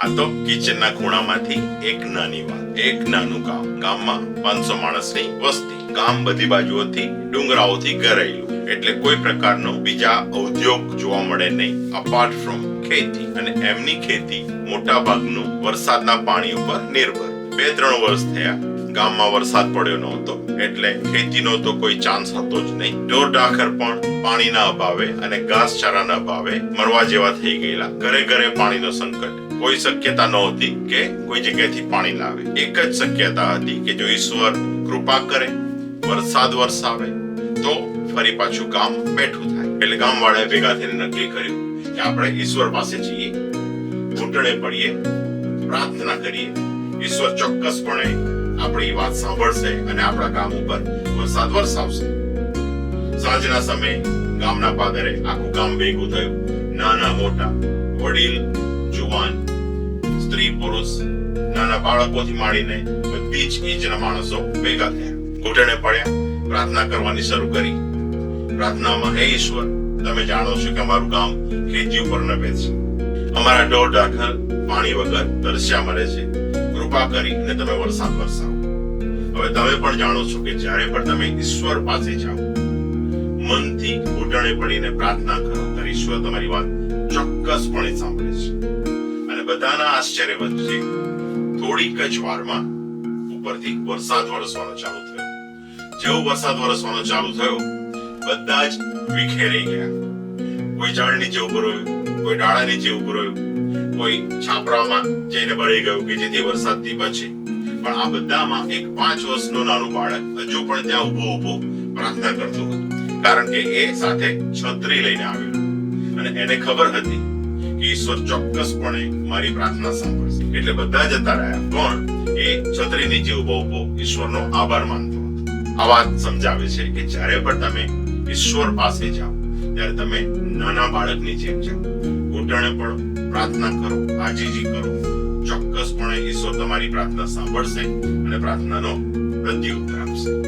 આ તો કિચનના ખૂણામાંથી એક નાની વાત, એક નાનું ગામ ગામમાં પાંચસો માણસની વસ્તી. ગામ બધી બાજુઓથી, ડુંગરાઓથી ઘેરાયેલું. એટલે કોઈ પ્રકારનો બીજા ઉદ્યોગ જોવા મળે નહીં. અપાર્ટ ફ્રોમ ખેતી. અને એમની ખેતી મોટા ભાગનું વરસાદના પાણી ઉપર નિર્ભર. બે, ત્રણ વર્ષ થયા ગામમાં વરસાદ પડ્યો નહોતો. એટલે ખેતીનો તો કોઈ ચાન્સ હતો જ નહીં. ઢોર ડાખર પણ પાણીના અભાવે અને ઘાસચારાના અભાવે મરવા જેવા થઈ ગયેલા. ઘરે ઘરે પાણીનો સંકટ. કોઈ શક્યતા નહોતી કે કોઈ જગ્યાએથી પાણી લાવે. એક જ શક્યતા હતી કે જો ઈશ્વર કૃપા કરે, વરસાદ વરસાવે, તો ફરી પાછું ગામ બેઠું થાય. એટલે ગામવાળાએ ભેગા થઈને નક્કી કર્યું કે આપણે ઈશ્વર પાસે જઈએ, ઘૂંટણે પડીએ, પ્રાર્થના કરીએ. ઈશ્વર ચોક્કસપણે આપણી વાત સાંભળશે અને આપણા ગામ ઉપર વરસાદ વરસાવશે. સાંજના સમયે ગામના પાદરે આખું ગામ ભેગું થયું. નાના મોટા વડીલ, જુવાન સ્ત્રી પુરુષ નાના બાળકોથી માંડીને બધી જ માણસો ભેગા થયા. ઘૂંટણે પડ્યા, પ્રાર્થના કરવાની શરૂ કરી. પ્રાર્થનામાં, હે ઈશ્વર, તમે જાણો છો કે અમારું ગામ ખેતી ઉપર નભે છે. અમારા દોઢ ઢાખર પાણી વગર તરસ્યા મરે છે. કૃપા કરી અને તમે વરસાદ વરસાવો. હવે તમે પણ જાણો છો કે જ્યારે પણ તમે ઈશ્વર પાસે જાઓ, મનથી ઘૂંટણે પડીને પ્રાર્થના કરો, ત્યારે ઈશ્વર તમારી વાત ચોક્કસપણે સાંભળે છે. બધાના આશ્ચર્ય વચ્ચે થોડીક જ વારમાં ઉપરથી વરસાદ વરસવાનો ચાલુ થયો. જેવો વરસાદ વરસવાનો ચાલુ થયો, બધા જ વિખેરાઈ ગયા. કોઈ ઝાડ નીચે ઊભો રહ્યો કોઈ ડાળા નીચે ઊભો રહ્યો કોઈ છાપરામાં જઈને ભરાઈ ગયું કે જેથી વરસાદથી બચે. પણ આ બધામાં એક પાંચ વર્ષનું નાનું બાળક હજુ પણ ત્યાં ઊભો ઊભો પ્રાર્થના કરતો હતો. કારણ કે એ સાથે છત્રી લઈને આવ્યો. અને એને ખબર હતી ઈશ્વર ચોક્કસપણે મારી પ્રાર્થના સાંભળશે. એટલે બધા જતા રહ્યા પણ એ છત્રી નીચે ઊભો ઊભો ઈશ્વરનો આભાર માનતો આ વાત સમજાવે છે કે જ્યારે પણ તમે ઈશ્વર પાસે જાઓ, ત્યારે તમે નાના બાળકની જેમ જાઓ. ઘૂંટણે પણ પ્રાર્થના કરો, આજીજી કરો. ચોક્કસપણે ઈશ્વર તમારી પ્રાર્થના સાંભળશે અને પ્રાર્થનાનો પ્રત્યુત્તર આપશે.